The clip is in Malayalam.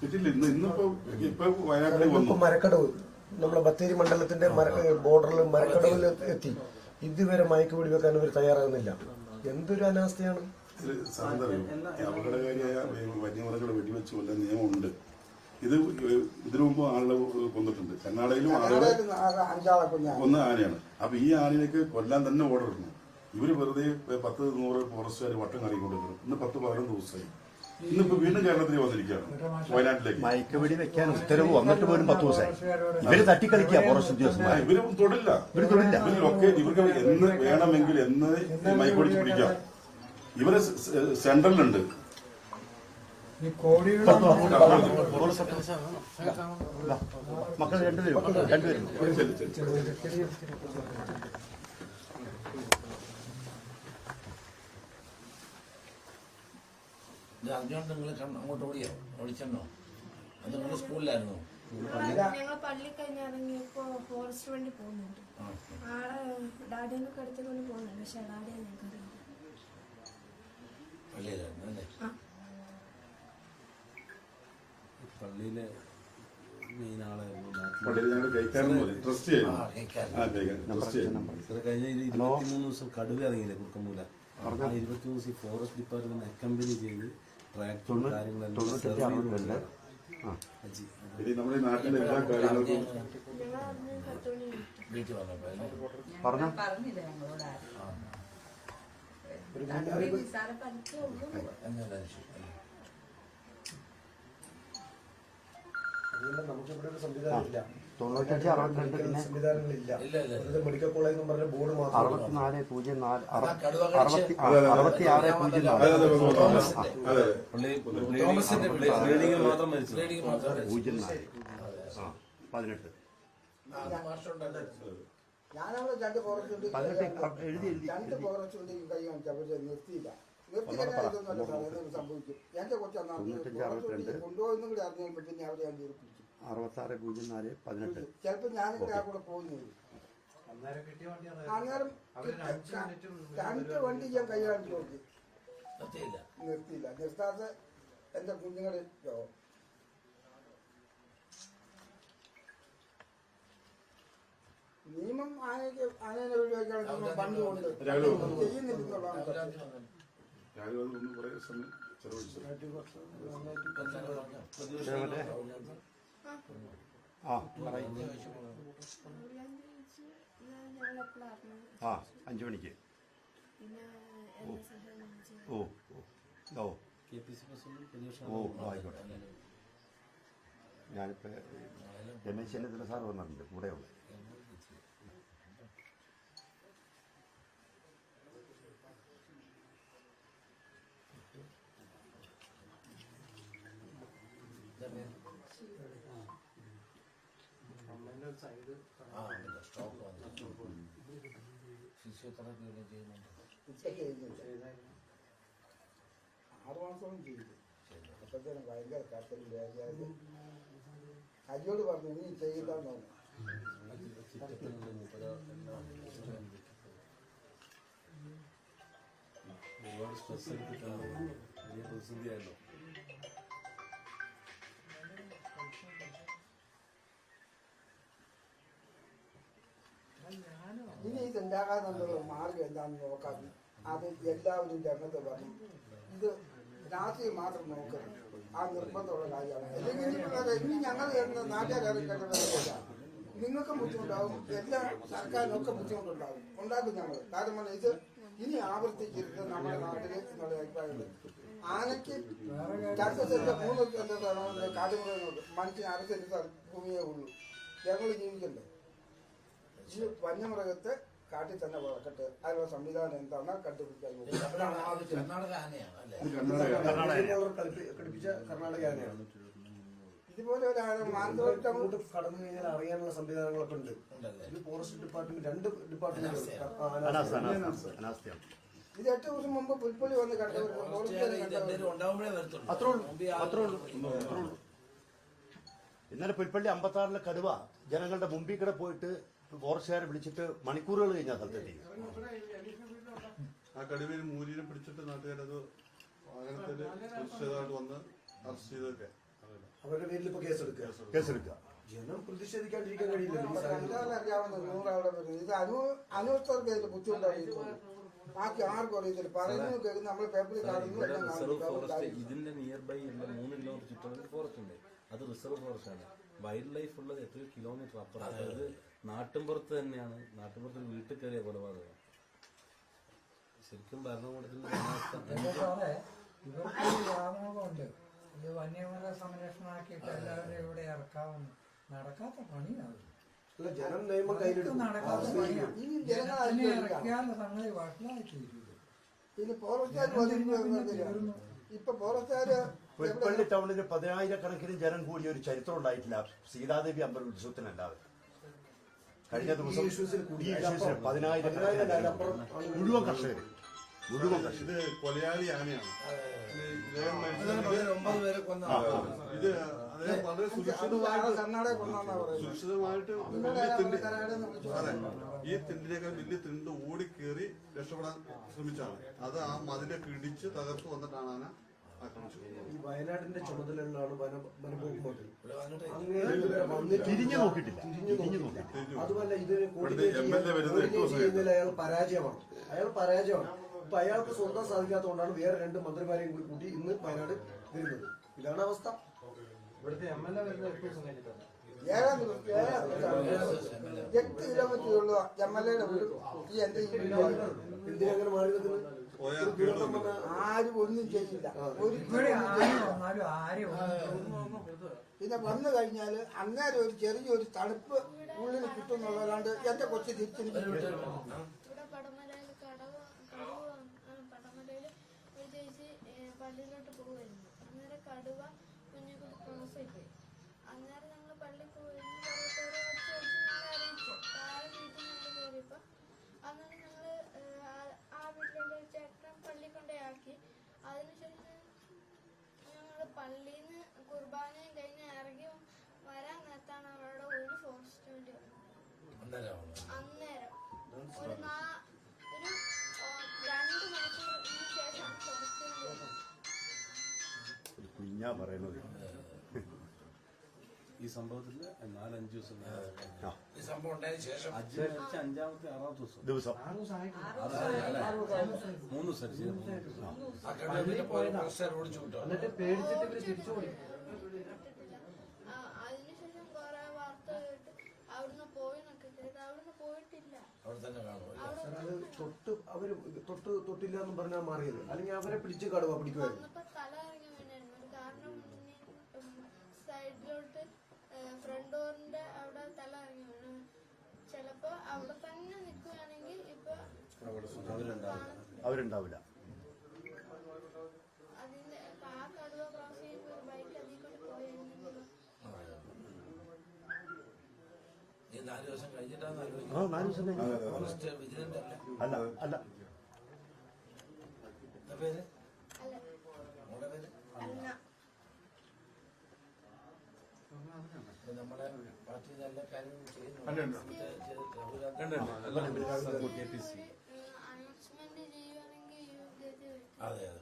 കിട്ടില്ല ഇന്ന് ഇന്നിപ്പോ ഇപ്പൊ വയനാട്ടിൽ വന്നു. മരക്കടവ് നമ്മുടെ ബത്തേരി മണ്ഡലത്തിന്റെ ബോർഡറിൽ മരക്കടവിൽ എത്തി. ഇതുവരെ മയക്ക് വെക്കാൻ ഇവർ തയ്യാറാകുന്നില്ല. എന്തൊരു അനാസ്ഥയാണ്? അപകടകാരിയായ വന്യമൃഗങ്ങളെ വെടിവെച്ച് കൊല്ലാൻ നിയമമുണ്ട്. ഇത് ഇതിനു മുമ്പ് ആളുകളെ കൊന്നിട്ടുണ്ട്. കർണാടകയിലും ആളുകളെ കൊന്ന. ആനയാണ്. അപ്പൊ ഈ ആനയിലേക്ക് കൊല്ലാൻ തന്നെ ഓർഡർ ഇടുന്നു. ഇവർ വെറുതെ പത്ത് നൂറ് ഫോറസ്റ്റുകാർ വട്ടം കറങ്ങിക്കൊണ്ടിരിക്കുന്നു. ഇന്ന് പത്ത് പതിനൊന്ന് ദിവസമായി. ഇന്നിപ്പോ വീണ്ടും കേരളത്തിൽ വന്നിരിക്കുകയാണ് വയനാട്ടിലേക്ക് മയക്കുപിടി വെക്കാൻ ഉത്തരവ് വന്നിട്ട് പോലും പത്ത് ദിവസമായി ഇവർ തട്ടിക്കളിക്കുക ഫോറസ്റ്റ് ഉദ്യോഗസ്ഥന്മാർ ഇവർ തൊടില്ല ഇവർ തൊടില്ല. ഇവരിലൊക്കെ ഇവർക്ക് എന്ന് വേണമെങ്കിൽ എന്ന് മയക്കുപിടിച്ച് പിടിക്കാം ഇവർ സെൻട്രലുണ്ട് സെൻട്രലിലുണ്ട് മക്കൾ രണ്ടുപേരും രണ്ടുപേരും ഇത് അറിഞ്ഞോണ്ട് നിങ്ങൾ അങ്ങോട്ട് ഓടിയോ? ഓടിച്ചെന്നോ? അത് നിങ്ങൾ സ്കൂളിലായിരുന്നു? ഞങ്ങൾ പള്ളി കഴിഞ്ഞ് ഇറങ്ങിയപ്പോ ഫോറസ്റ്റ് വണ്ടി പോകുന്നുണ്ട്. ആളെ ഡാഡിയൊക്കെ എടുത്തുകൊണ്ട് പോകുന്നുണ്ട്. പക്ഷെ ഡാഡിയെ ഞങ്ങൾക്ക് പള്ളിയിലായിരുന്നു അല്ലേ? പള്ളിയിലെ കഴിഞ്ഞ ദിവസം കടുവ ഇറങ്ങിയില്ലേ കുറുക്കമ്പൂല ഇരുപത്തി ഇരുപത്തിമൂന്ന് ദിവസം ഫോറസ്റ്റ് ഡിപ്പാർട്ട്മെന്റ് അക്കമ്പനി ചെയ്ത് തൊണ്ണൂറ്റഞ്ച് അറുപത്തിരണ്ട് ആ. അജി ഇനി നമ്മുടെ ഈ നാട്ടിലെ എല്ലാ കാര്യങ്ങൾക്കും പറഞ്ഞോ. നമുക്കിവിടെ ഒരു സംവിധാനം ഇല്ല. തൊണ്ണൂറ്റഞ്ച് അറുപത്തിരണ്ട് പിന്നെ സംവിധാനങ്ങളില്ല ഇല്ല ഇല്ല വെറുതെ മെഡിക്കൽ കോളേജ് എന്ന് പറഞ്ഞ ബോർഡ് മാത്രം അറുപത്തിനാല് പൂജ്യം നാല് അറുപത്തി ആറ് പൂജ്യം നാല്. പൂജ്യം നാല്. പതിനെട്ട്. ഞാനവിടെ രണ്ട് ഫോറസ്റ്റ് എഴുതി എഴുതി. രണ്ട് ഫോറസ്റ്റ് കൈ നിർത്തിയില്ല. നിർത്തി സംഭവിച്ചു ഇതൊന്നുമല്ല സാറേ സംഭവിക്കും. എന്റെ കൊച്ചു. കൊണ്ടുപോയെന്നും കൂടി അറിഞ്ഞപ്പോൾ പിന്നെ അവിടെ ഞാൻ പിടിച്ചു അറുപത്താറ് പൂജ്യം നാല് പതിനെട്ട്. ചിലപ്പോ ഞാനും കൂടെ ആ കൂടെ പോകുന്നത് അന്നേരം രണ്ട് വണ്ടി ഞാൻ കൈ കാണിച്ചു നോക്കി നിർത്തിയില്ല. നിർത്താത്ത നിർത്താതെ എന്റെ കുഞ്ഞുങ്ങളെ രോഗം നിയമം ആനയ്ക്ക് ആനേനെ ഒഴിവാക്കാൻ പണ്ട് കൊണ്ട് ചെയ്യുന്നില്ലെന്നുള്ളതാണ് ചെലവഴിച്ചു. ആ. അഞ്ചു മണിക്ക്. ഓ ഓ ഓ. ആയിക്കോട്ടെ. ഞാനിപ്പോ രമേശ് ചെന്നിത്തല സാർ വന്നിട്ടുണ്ട്. കൂടെയുണ്ട് ആ സ്റ്റോക്ക് വന്നു ഫിസിയോതെറാപ്പി വല്ലതും ചെയ്യുന്നുണ്ടോ ഉച്ചയ്ക്ക് കഴിഞ്ഞില്ല ആറ് മാസം ചെയ്തു അപ്പോഴത്തേനും ഭയങ്കര കത്തൽ വ്യാജാത് അജിയോട് പറഞ്ഞു നീ ചെയ്താന്ന് പറഞ്ഞു ഒരുപാട് സ്ട്രെസ് എടുത്തിട്ടാണ് വലിയ പ്രതിസന്ധിയായല്ലോ ഇനി ഇത് ഉണ്ടാകാനുള്ള മാർഗം എന്താണെന്ന് നോക്കാം അത് എല്ലാവരും രംഗത്ത് പറഞ്ഞു ഇത് രാത്രി മാത്രം നോക്കരുത്. ആ നിർബന്ധമുള്ള കാര്യമാണ്. ഇനി ഞങ്ങൾ വരുന്ന നാട്ടുകാരെ കഴിവില്ല നിങ്ങൾക്കും ബുദ്ധിമുട്ടാവും എല്ലാ സർക്കാരിനൊക്കെ ബുദ്ധിമുട്ടുണ്ടാവും. ഉണ്ടാക്കും ഞങ്ങൾ. കാരണം ഇത് ഇനി ആവർത്തിക്കരുത് നമ്മുടെ നാട്ടിൽ എന്നുള്ള അഭിപ്രായമുണ്ട്. ആനയ്ക്ക് രണ്ട് സെന്റ് മൂന്ന് സെന്റ് സ്ഥലമുണ്ട് മനുഷ്യന് അര സെന്റ് ഭൂമിയേ ഉള്ളൂ. ഞങ്ങൾ ജീവിക്കണ്ടേ? വന്യമൃഗത്തെ കാട്ടിൽ തന്നെ വളർക്കട്ടെ അതിനുള്ള സംവിധാനം എന്താണ് കണ്ടുപിടിക്കാൻ അതാണ് കർണാടക കളിപ്പിച്ച ആനയാണ് ഇതുപോലെ ഒരാളെ അങ്ങോട്ട് കടന്നു കഴിഞ്ഞാൽ അറിയാനുള്ള സംവിധാനങ്ങളൊക്കെ ഉണ്ട്. ഇത് ഫോറസ്റ്റ് ഡിപ്പാർട്ട്മെന്റ് രണ്ട് ഡിപ്പാർട്ട്മെന്റ് ഇത് എട്ട് ദിവസം മുമ്പ് പുൽപ്പള്ളി വന്ന് കണ്ടത് ഇന്നലെ പുൽപ്പള്ളി അമ്പത്താറിലെ കടുവ ജനങ്ങളുടെ മുമ്പിൽ കൂടെ പോയിട്ട് ഫോറസ്റ്റുകാരെ വിളിച്ചിട്ട് മണിക്കൂറുകൾ കഴിഞ്ഞാൽ സ്ഥലത്തെത്തി ആ കടുവയിൽ മൂലിനെ പിടിച്ചിട്ട് നാട്ടുകാരത് വാഹനത്തിൽ സുരക്ഷിതമായിട്ട് വന്ന് അറസ്റ്റ് ചെയ്തൊക്കെ അവരുടെ പേരിൽ ഇപ്പൊ കേസെടുക്കുക കേസെടുക്കുക ജനം പ്രതിഷേധിക്കാണ്ടിരിക്കാൻ കഴിയില്ല. അറിയാവുന്ന നൂറവിടെ വരുന്നത് ഇത് അനു അനുവസ്ഥർക്ക് ഇതിൽ ബുദ്ധിമുട്ടായിരിക്കും ബാക്കി ആർക്കും അറിയത്തില്ല. പറയുന്നു കേൾക്കുന്ന നമ്മൾ പേപ്പറിൽ കാണുന്നു ഇതിന്റെ നിയർ ബൈ മൂന്ന് കിലോമീറ്റർ ചുറ്റളവിൽ ഫോറസ്റ്റ് ഉണ്ട്. അത് റിസർവ് ഫോറസ്റ്റ് ആണ് വൈൽഡ് ലൈഫ് ഉള്ളത് എത്ര കിലോമീറ്റർ അപ്പുറം. അതായത് നാട്ടിൻപുറത്ത് തന്നെയാണ്. നാട്ടിൻപുറത്ത് വീട്ടിൽ കയറിയ കൊലപാതകം. ശരിക്കും ഭരണകൂടത്തിന്റെ ഇവർക്ക് ഇത് വന്യമൃഗ സംരക്ഷണമാക്കിയിട്ട് എല്ലാവരും ഇവിടെ ഇറക്കാവുന്ന നടക്കാത്ത പണിയാണ് ജനം നിയമം കയ്യിലെടുക്കും. നടക്കാത്ത പണിയാണ് ഇറക്കിയാൽ സംഗതി വഷളായി ഫോറസ്റ്റുകാർ ഇപ്പൊ ഫോറസ്റ്റുകാര് പുൽപ്പള്ളി ടൗണിൽ പതിനായിരക്കണക്കിന് ജനം കൂടിയ ഒരു ചരിത്രം ഉണ്ടായിട്ടില്ല. സീതാദേവി അമ്പല ഉത്സവത്തിനല്ലാതെ കഴിഞ്ഞ ദിവസം പതിനായിരം. മുഴുവൻ കർഷകർ മുഴുവൻ ഇത് കൊലയാളി ആനയാണ്. ഇത് വളരെ സുരക്ഷിതമായിട്ട് സുരക്ഷിതമായിട്ട് ഈ തിണ്ടിനേക്കാൾ വലിയ തിണ്ട് ഓടിക്കേറി രക്ഷപ്പെടാൻ ശ്രമിച്ചാണ് അത് ആ മതിലൊക്കെ ഇടിച്ച് തകർത്ത് വന്നിട്ടാണ് ആന ഈ വയനാടിന്റെ ചുമതലകളിലാണ് വന വനംവകുപ്പ് മന്ത്രി തിരിഞ്ഞു നോക്കിയിട്ടില്ല. തിരിഞ്ഞു നോക്കിയിട്ടില്ല. അതുമല്ല ഇത് ഇവിടുത്തെ വരുന്നത് എട്ട് ദിവസം ചെയ്യുന്നതിൽ അയാൾ പരാജയമാണ്. അയാൾ പരാജയമാണ്. അപ്പൊ അയാൾക്ക് സ്വന്തം സാധിക്കാത്തതുകൊണ്ടാണ് വേറെ രണ്ട് മന്ത്രിമാരെയും കൂടി കൂട്ടി ഇന്ന് വയനാട് വരുന്നത്. ഇതാണ് അവസ്ഥ. ഇവിടുത്തെ എം എൽ എ വരുന്ന എട്ട് ദിവസം കഴിഞ്ഞിട്ടാണ് എട്ട് കിലോമീറ്റർ ഉള്ള എം എൽ എയുടെ വീട് ഈ എന്റെ ഈ വീട് എന്തിനങ്ങനെ മാറി നിൽക്കുന്നത് ആരും ഒന്നും ചെയ്യില്ല. ഒരു ഇവിടെ ആര് വന്നാലും ആരും ഒന്നും പിന്നെ വന്നു കഴിഞ്ഞാൽ അന്നേരം ഒരു ചെറിയൊരു തണുപ്പ് ഉള്ളിൽ കിട്ടുന്നുള്ളതാണ്ട് എന്റെ കൊച്ചു തിരിച്ചു പള്ളിയിലോട്ട് പോകുമായിരുന്നു അന്നേരം കടുവ കുഞ്ഞു കൂടി ക്രോസ് ആയിപ്പോയി പള്ളിയിൽ നിന്ന് കുർബാനയും കഴിഞ്ഞ് ഇറങ്ങി വരാൻ നേരത്താണ് അവരുടെ ഒരു ഫോറസ്റ്റ് വണ്ടി വന്നത്. അന്നേരം. ഒരു നാ- ഒരു രണ്ട് മണിക്കൂറിന് ശേഷം ഒരു കുഞ്ഞാ പറയുന്നത്. ഈ സംഭവത്തിൽ നാലഞ്ച് ദിവസം ഈ സംഭവം ഉണ്ടായതിനു ശേഷം. മരിച്ച അഞ്ചാമത്തെ ആറാമത്തെ ദിവസം. ദിവസം. മൂന്ന് ദിവസം ശരി. ആ. കടവിന്റെ പോലെ പ്രശ്നം ഓടിച്ചു വിട്ടോ. പേടിച്ചിട്ട് ഇവർ തിരിച്ചു പോയി ആ, അതിനുശേഷം കുറെ വാർത്ത കേട്ട് അവിടുന്ന് പോയി എന്നൊക്കെ കേട്ട് അവിടുന്ന് പോയിട്ടില്ല. അവിടെ തന്നെ കാണുമല്ലോ അവിടെ അത് തൊട്ട് അവർ തൊട്ട് തൊട്ടില്ല എന്ന് പറഞ്ഞാൽ മാറിയത്. അല്ലെങ്കിൽ അവരെ പിടിച്ച് കടുവ പിടിക്കുമായിരുന്നു വന്നപ്പോ തല ഇറങ്ങി ചിലപ്പോ അവിടെ തന്നെ നിൽക്കുകയാണെങ്കിൽ ഇപ്പൊ അവരുണ്ടാവില്ല. അതിന്റെ ആ കടുവ ക്രോസ് ചെയ്യുമ്പോൾ ബൈക്ക് അതിൽ കൊണ്ട് പോയിരുന്നെങ്കിലും ഈ നാല് ദിവസം കഴിഞ്ഞിട്ടാണ് അല്ല അല്ല അല്ല എന്താ പേര് അല്ല മോളുടെ പേര് അല്ല നമ്മുടെ പാർട്ടി നല്ല കാര്യങ്ങൾ ചെയ്യുന്നു അതെ അതെ.